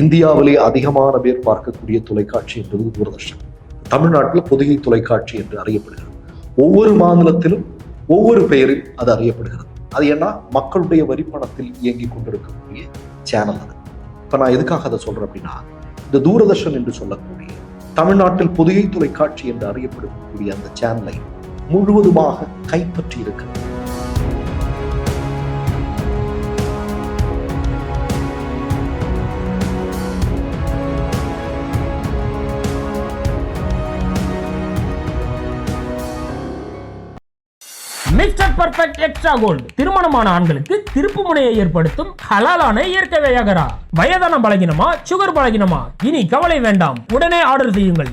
இந்தியாவிலே அதிகமான பேர் பார்க்கக்கூடிய தொலைக்காட்சி என்பது தூர்தர்ஷன். தமிழ்நாட்டில் பொதிகை தொலைக்காட்சி என்று அறியப்படுகிறது. ஒவ்வொரு மாநிலத்திலும் ஒவ்வொரு பெயரில் அது அறியப்படுகிறது. அது ஏன்னா மக்களுடைய வரிப்பணத்தில் இயங்கி கொண்டிருக்கக்கூடிய சேனல் அது. இப்ப நான் எதுக்காக அதை சொல்றேன் அப்படின்னா இந்த தூரதர்ஷன் என்று சொல்லக்கூடிய தமிழ்நாட்டில் பொதிகை தொலைக்காட்சி என்று அறியப்படக்கூடிய அந்த சேனலை முழுவதுமாக கைப்பற்றி இருக்கிறது பர்ஃபெக்ட் எக்ஸ்ட்ரா கோல்டு திருமணமான ஆண்களுக்கு திருப்பு முனையை ஏற்படுத்தும் ஹலாலான இயற்கை வையகரா. வயதான பலகினமா சுகர் பலகினமா? இனி கவலை வேண்டாம். உடனே ஆர்டர் செய்யுங்கள்.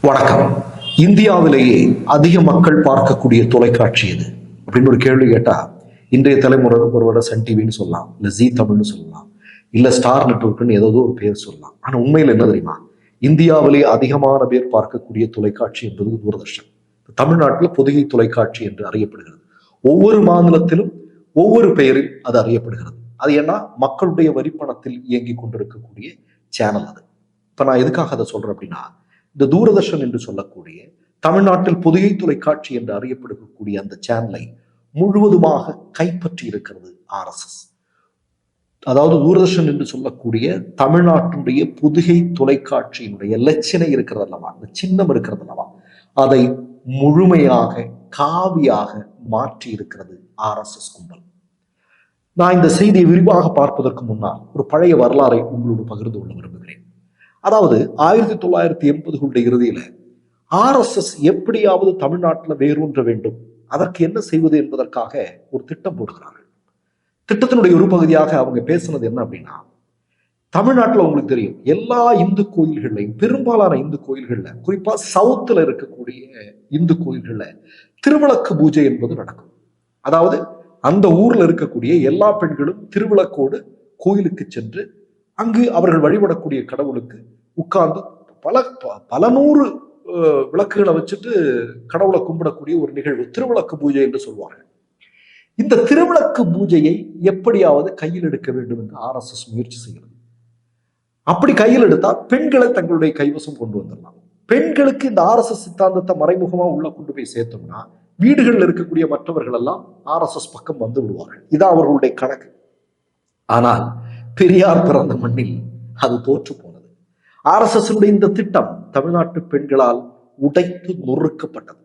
வணக்கம். இந்தியாவிலேயே அதிக மக்கள் பார்க்கக்கூடிய தொலைக்காட்சி எது? அப்படின்னு ஒரு கேள்வி கேட்டா இன்றைய தலைமுறை ஒருவரை சன் டிவின்னு சொல்லலாம் இல்ல ஜி தமிழ்னு சொல்லலாம் இல்ல ஸ்டார் நெட்வொர்க்னு ஏதோ ஒரு பேர் சொல்லலாம். ஆனா உண்மையில் என்ன தெரியுமா? இந்தியாவிலே அதிகமான பேர் பார்க்கக்கூடிய தொலைக்காட்சி என்பது தூரதர்ஷன். தமிழ்நாட்டில் பொதிகை தொலைக்காட்சி என்று அறியப்படுகிறது. ஒவ்வொரு மாநிலத்திலும் ஒவ்வொரு பெயரில் அது அறியப்படுகிறது. அது ஏன்னா மக்களுடைய வரிப்பணத்தில் இயங்கி கொண்டிருக்கக்கூடிய சேனல் அது. இப்ப நான் எதுக்காக அதை சொல்றேன் அப்படின்னா இந்த தூரதர்ஷன் என்று சொல்லக்கூடிய தமிழ்நாட்டில் பொதிகை தொலைக்காட்சி என்று அறியப்படக்கூடிய அந்த சேனலை முழுவதுமாக கைப்பற்றி இருக்கிறது ஆர்எஸ்எஸ் அதாவது தூரதர்ஷன் என்று சொல்லக்கூடிய தமிழ்நாட்டினுடைய புதுகை தொலைக்காட்சியினுடைய லட்சணை இருக்கிறது அல்லவா அந்த சின்னம் இருக்கிறது அல்லவா அதை முழுமையாக காவியாக மாற்றி இருக்கிறது ஆர்எஸ்எஸ் கும்பல். நான் இந்த செய்தியை விரிவாக பார்ப்பதற்கு முன்னால் ஒரு பழைய வரலாறை உங்களோடு பகிர்ந்து கொள்ள விரும்புகிறேன். அதாவது ஆயிரத்தி தொள்ளாயிரத்தி எண்பதுகளுடைய இறுதியில ஆர்எஸ்எஸ் எப்படியாவது தமிழ்நாட்டில் வேரூன்ற வேண்டும். அதற்கு என்ன செய்வது என்பதற்காக ஒரு திட்டம் போடுகிறார்கள். திட்டத்தினுடைய ஒரு பகுதியாக அவங்க பேசுனது என்ன அப்படின்னா தமிழ்நாட்டில் உங்களுக்கு தெரியும். எல்லா இந்து கோயில்கள்லையும் பெரும்பாலான இந்து கோயில்கள்ல குறிப்பா சவுத்துல இருக்கக்கூடிய இந்து கோயில்கள்ல திருவிளக்கு பூஜை என்பது நடக்கும். அதாவது அந்த ஊர்ல இருக்கக்கூடிய எல்லா பெண்களும் திருவிளக்கோடு கோயிலுக்கு சென்று அங்கு அவர்கள் வழிபடக்கூடிய கடவுளுக்கு உட்கார்ந்து பல ப- பல நூறு விளக்குகளை வச்சுட்டு கடவுளை கும்பிடக்கூடிய ஒரு நிகழ்வு திருவிளக்கு பூஜை என்று சொல்வார்கள். இந்த திருவிளக்கு பூஜையை எப்படியாவது கையில் எடுக்க வேண்டும் என்று ஆர்எஸ்எஸ் முயற்சி செய்கிறது. அப்படி கையில் எடுத்தா பெண்களை தங்களுடைய கைவசம் கொண்டு வந்துடலாம். பெண்களுக்கு இந்த ஆர்எஸ்எஸ் சித்தாந்தத்தை மறைமுகமா உள்ள கொண்டு போய் சேர்த்தோம்னா வீடுகளில் இருக்கக்கூடிய மற்றவர்கள் எல்லாம் ஆர்எஸ்எஸ் பக்கம் வந்து விடுவார்கள். இதான் அவர்களுடைய கணக்கு. ஆனால் பெரியார் பிறந்த மண்ணில் அது தோற்று போனது. ஆர்எஸ்எஸ் இந்த திட்டம் தமிழ்நாட்டு பெண்களால் உடைத்து நொறுக்கப்பட்டது.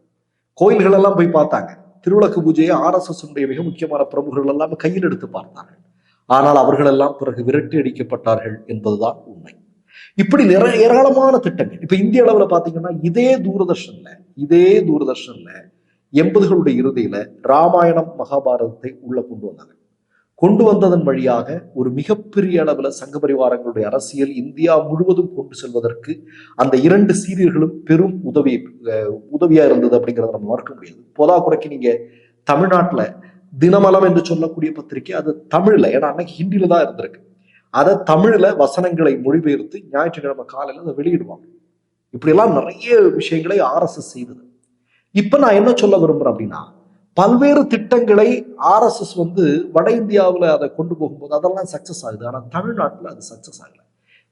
கோயில்கள் எல்லாம் போய் பார்த்தாங்க. திருவிளக்கு பூஜையை ஆர்எஸ்எஸ் மிக முக்கியமான பிரமுகர்கள் எல்லாம் கையில் எடுத்து பார்த்தார்கள். ஆனால் அவர்கள் எல்லாம் பிறகு விரட்டி அடிக்கப்பட்டார்கள் என்பதுதான் உண்மை. இப்படி நிறைய ஏராளமான திட்டங்கள். இப்ப இந்திய அளவுல பாத்தீங்கன்னா இதே தூரதர்ஷன்ல இதே தூரதர்ஷன்ல எண்பதுகளுடைய இறுதியில ராமாயணம் மகாபாரதத்தை உள்ள கொண்டு வந்தாங்க கொண்டு வந்ததன் வழியாக ஒரு மிகப்பெரிய அளவுல சங்க பரிவாரங்களுடைய அரசியல் இந்தியா முழுவதும் கொண்டு செல்வதற்கு அந்த இரண்டு சீரியர்களும் பெரும் உதவி அஹ், உதவியா இருந்தது அப்படிங்கிறத நம்ம மறக்க முடியாது. போதாக்குறைக்கு நீங்க தமிழ்நாட்டுல தினமலம் என்று சொல்லக்கூடிய பத்திரிகை அது தமிழ்ல ஏன்னா அன்னைக்கு ஹிந்தியில தான் இருந்திருக்கு. அதை தமிழ்ல வசனங்களை மொழிபெயர்த்து ஞாயிற்றுக்கிழமை காலையில அதை வெளியிடுவாங்க. இப்படியெல்லாம் நிறைய விஷயங்களை ஆர்எஸ்எஸ் செய்தது. இப்ப நான் என்ன சொல்ல விரும்புறேன் அப்படின்னா பல்வேறு திட்டங்களை ஆர்எஸ்எஸ் வந்து வட இந்தியாவுல அதை கொண்டு போகும்போது அதெல்லாம் சக்சஸ் ஆகுது. ஆனா தமிழ்நாட்டுல அது சக்சஸ் ஆகல.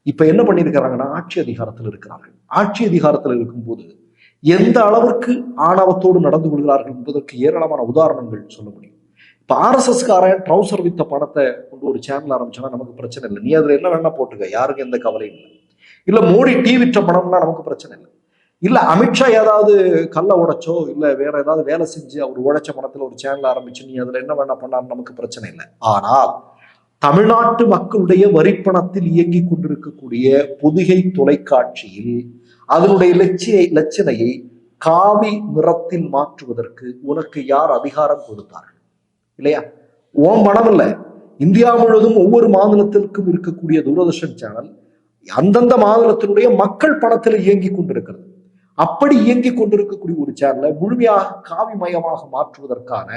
இப்ப என்ன பண்ணியிருக்கிறாங்கன்னா ஆட்சி அதிகாரத்தில் இருக்கிறார்கள். ஆட்சி அதிகாரத்தில் இருக்கும்போது எந்த அளவிற்கு ஆணவத்தோடு நடந்து கொள்கிறார்கள் என்பதற்கு ஏராளமான உதாரணங்கள் சொல்ல முடியும். இப்போ ஆர்எஸ்எஸ்காரன் ட்ரௌசர் வித்த பணத்தை கொண்டு ஒரு சேனல் ஆரம்பிச்சோன்னா நமக்கு பிரச்சனை இல்லை. நீ அதுல என்ன வேணா போட்டுக்க. யாருக்கும் எந்த கவலையும் இல்லை. இல்ல மோடி டீ விற்ற பணம்னா நமக்கு பிரச்சனை இல்லை. இல்ல அமித்ஷா ஏதாவது கல்லை உடைச்சோ இல்லை வேற ஏதாவது வேலை செஞ்சு அவர் உழைச்ச பணத்துல ஒரு சேனல் ஆரம்பிச்சு நீ அதுல என்ன வேணா பண்ணாலும் நமக்கு பிரச்சனை இல்லை. ஆனால் தமிழ்நாட்டு மக்களுடைய வரிப்பணத்தில் இயங்கி கொண்டிருக்கக்கூடிய பொதிகை தொலைக்காட்சியில் அதனுடைய லட்சிய லட்சணையை காவி நிறத்தில் மாற்றுவதற்கு உனக்கு யார் அதிகாரம் கொடுத்தார்கள்? இல்லையா? ஓம் பணம் இல்ல இந்தியா முழுவதும் ஒவ்வொரு மாநிலத்திற்கும் இருக்கக்கூடிய தூரதர்ஷன் சேனல் அந்தந்த மாநிலத்தினுடைய மக்கள் பணத்தில் இயங்கிக் கொண்டிருக்கிறது. அப்படி இயங்கிக் கொண்டிருக்கக்கூடிய ஒரு சேனலை முழுமையாக காவிமயமாக மாற்றுவதற்கான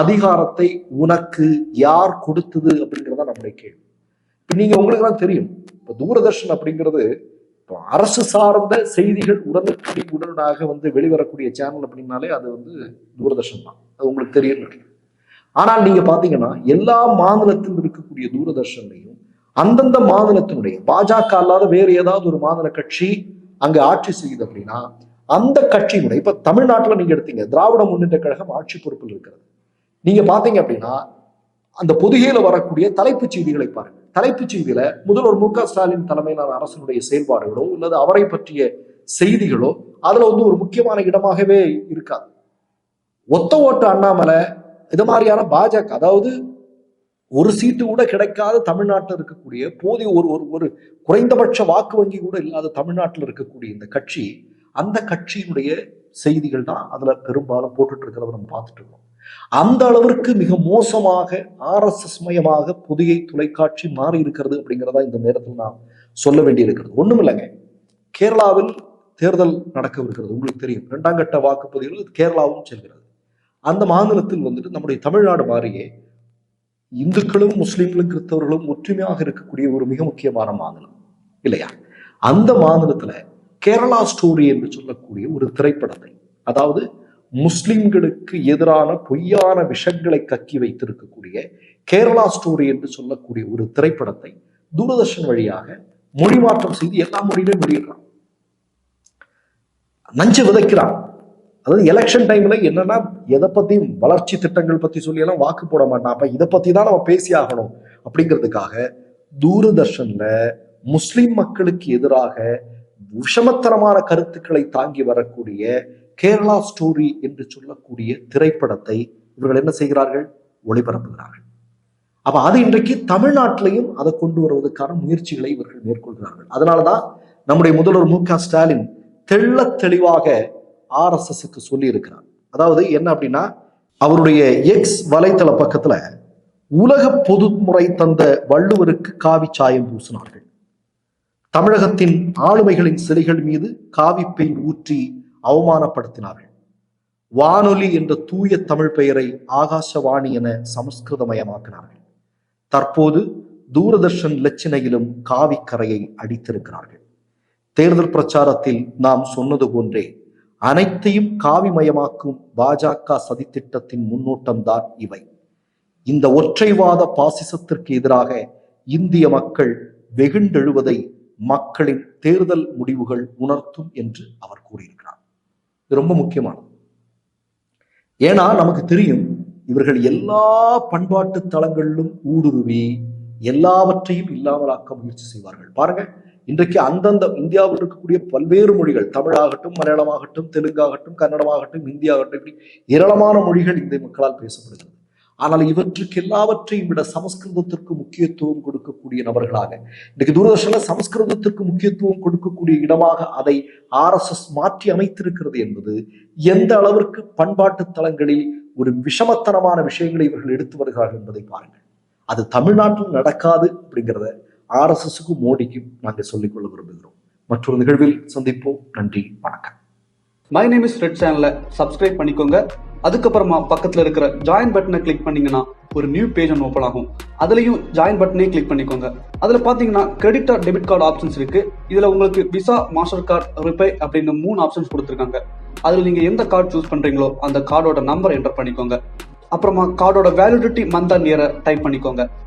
அதிகாரத்தை உனக்கு யார் கொடுத்தது அப்படிங்கிறத நம்முடைய கேள்வி. இப்போ நீங்க உங்களுக்கு தான் தெரியும். இப்ப தூரதர்ஷன் அப்படிங்கிறது இப்போ அரசு சார்ந்த செய்திகள் உடனுக்குடி உடனாக வந்து வெளிவரக்கூடிய சேனல் அப்படின்னாலே அது வந்து தூரதர்ஷன் தான். அது உங்களுக்கு தெரியும் நினைக்கிறேன். ஆனால் நீங்க பாத்தீங்கன்னா எல்லா மாநிலத்தில் இருக்கக்கூடிய தூரதர்ஷன்லையும் அந்தந்த மாநிலத்தினுடைய பாஜக அல்லாத வேறு ஏதாவது ஒரு மாநில கட்சி அங்க ஆட்சி செய்யுது அப்படின்னா அந்த கட்சியினுடைய இப்ப தமிழ்நாட்டுல நீங்க எடுத்தீங்க திராவிட முன்னேற்ற கழகம் ஆட்சி பொறுப்பில் இருக்கிறது. நீங்க பாத்தீங்க அப்படின்னா அந்த பொதுகையில வரக்கூடிய தலைப்புச் செய்திகளை பாருங்க. தலைப்புச் செய்தியில முதல்வர் மு க ஸ்டாலின் தலைமையிலான அரசனுடைய செயல்பாடுகளோ அல்லது அவரை பற்றிய செய்திகளோ அதுல வந்து ஒரு முக்கியமான இடமாகவே இருக்காது. ஒத்த ஓட்டு அண்ணாமலை இது மாதிரியான பாஜக அதாவது ஒரு சீட்டு கூட கிடைக்காத தமிழ்நாட்டில் இருக்கக்கூடிய போதிய ஒரு ஒரு ஒரு குறைந்தபட்ச வாக்கு வங்கி கூட இல்லாத தமிழ்நாட்டில் இருக்கக்கூடிய இந்த கட்சி அந்த கட்சியினுடைய செய்திகள் தான் அதுல பெரும்பாலும் போட்டுட்டு இருக்கிறத நம்ம பார்த்துட்டு இருக்கோம். அந்த அளவிற்கு மிக மோசமாக ஆர்எஸ்எஸ் மயமாக புதிய தொலைக்காட்சி மாறி இருக்கிறது அப்படிங்கிறதா இந்த நேரத்தில் நான் சொல்ல வேண்டி இருக்கிறது ஒண்ணும் இல்லைங்க. கேரளாவில் தேர்தல் நடக்கவிருக்கிறது. உங்களுக்கு தெரியும். இரண்டாம் கட்ட வாக்குப்பதிவில் கேரளாவும் செல்கிறது. அந்த மாநிலத்தில் வந்துட்டு நம்முடைய தமிழ்நாடு மாதிரியே இந்துக்களும் முஸ்லிம்களும் கிறிஸ்தவர்களும் ஒற்றுமையாக இருக்கக்கூடிய ஒரு மிக முக்கியமான மாநிலம். இல்லையா? அந்த மாநிலத்துல கேரளா ஸ்டோரி என்று சொல்லக்கூடிய ஒரு திரைப்படத்தை அதாவது முஸ்லிம்களுக்கு எதிரான பொய்யான விஷங்களை கக்கி வைத்திருக்கக்கூடிய கேரளா ஸ்டோரி என்று சொல்லக்கூடிய ஒரு திரைப்படத்தை தூரதர்ஷன் வழியாக மொழி மாற்றம் செய்து எல்லா மொழியிலும் வெளியிடுறான். நஞ்சு விதைக்கிறான். அதாவது எலெக்ஷன் டைம்ல என்னன்னா எதை பத்தியும் வளர்ச்சி திட்டங்கள் பத்தி சொல்லி எல்லாம் வாக்கு போட மாட்டான். அப்ப இதை பத்தி தான் நம்ம பேசி ஆகணும். அப்படிங்கிறதுக்காக தூரதர்ஷன்ல முஸ்லிம் மக்களுக்கு எதிராக விஷமத்தனமான கருத்துக்களை தாங்கி வரக்கூடிய கேரளா ஸ்டோரி என்று சொல்லக்கூடிய திரைப்படத்தை இவர்கள் என்ன செய்கிறார்கள்? ஒளிபரப்புகிறார்கள். அப்ப அது இன்றைக்கு தமிழ்நாட்டிலையும் அதை கொண்டு வருவதற்கான முயற்சிகளை இவர்கள் மேற்கொள்கிறார்கள். அதனாலதான் நம்முடைய முதல்வர் மு க ஸ்டாலின் தெள்ள தெளிவாக ஆர்எஸ்எஸ்க்கு சொல்லி இருக்கிறார் அதாவது என்ன அப்படின்னா அவருடைய எக்ஸ் வலைத்தள பக்கத்துல உலக பொதுமுறை தந்த வள்ளுவருக்கு காவி சாயம் பூசினார்கள். தமிழகத்தின் ஆளுமைகளின் சிலைகள் மீது காவிப்பை ஊற்றி அவமானப்படுத்தினார்கள். வானொலி என்ற தூய தமிழ் பெயரை ஆகாசவாணி என சமஸ்கிருதமயமாக்கினார்கள். தற்போது தூரதர்ஷன் லட்சணையிலும் காவிக்கரையை அடித்திருக்கிறார்கள். தேர்தல் பிரச்சாரத்தில் நாம் சொன்னது போன்றே அனைத்தையும் காவிமயமாக்கும் பாஜக சதித்திட்டத்தின் முன்னோட்டம்தான் இவை. இந்த ஒற்றைவாத பாசிசத்திற்கு எதிராக இந்திய மக்கள் வெகுண்டெழுவதை மக்களின் தேர்தல் முடிவுகள் உணர்த்தும் என்று அவர் கூறியிருக்கிறார். இது ரொம்ப முக்கியமானது. ஏன்னா நமக்கு தெரியும் இவர்கள் எல்லா பண்பாட்டு தளங்களிலும் ஊடுருவி எல்லாவற்றையும் இல்லாமலாக்க முயற்சி செய்வார்கள். பாருங்க இன்றைக்கு அந்தந்த இந்தியாவில் இருக்கக்கூடிய பல்வேறு மொழிகள் தமிழாகட்டும் மலையாளமாகட்டும் தெலுங்காகட்டும் கன்னடமாகட்டும் இந்தியாகட்டும் இப்படி ஏராளமான மொழிகள் இந்த மக்களால் பேசப்படுகிறது. ஆனால் இவற்றுக்கு எல்லாவற்றையும் விட சமஸ்கிருதத்திற்கு முக்கியத்துவம் கொடுக்கக்கூடிய நபர்களாக இன்றைக்கு தூரதர்ஷன்ல சமஸ்கிருதத்திற்கு முக்கியத்துவம் கொடுக்கக்கூடிய இடமாக அதை ஆர்எஸ்எஸ் மாற்றி அமைத்திருக்கிறது என்பது எந்த அளவிற்கு பண்பாட்டு தளங்களில் ஒரு விஷமத்தனமான விஷயங்களை இவர்கள் எடுத்து வருகிறார்கள் என்பதை பாருங்கள். அது தமிழ்நாட்டில் நடக்காது அப்படிங்கிறத ஆர்எஸ்எஸ்க்கும் மோடிக்கும் நாங்கள் சொல்லிக்கொள்ள விரும்புகிறோம். மற்றொரு நிகழ்வில் சந்திப்போம். நன்றி வணக்கம். மை நேம் இஸ் ரெட் சேனலை சப்ஸ்கிரைப் பண்ணிக்கோங்க. அதுக்கப்புறமா பக்கத்தில் இருக்கிற ஜாயின் பட்டனை கிளிக் பண்ணீங்கன்னா ஒரு நியூ பேஜ் ஒன்று ஓப்பன் ஆகும். அதுலயும் ஜாயின் பட்டனே கிளிக் பண்ணிக்கோங்க. அதுல பாத்தீங்கன்னா credit or debit card options இருக்கு. இதுல உங்களுக்கு விசா மாஸ்டர் கார்டு ரிப்பே அப்படின்னு மூணு ஆப்ஷன்ஸ் கொடுத்துருக்காங்க. அதுல நீங்க எந்த கார்டு சூஸ் பண்றீங்களோ அந்த கார்டோட நம்பர் என்டர் பண்ணிக்கோங்க. அப்புறமா கார்டோட வேலிடிட்டி மந்த் அண்ட் இயரை டைப் பண்ணிக்கோங்க.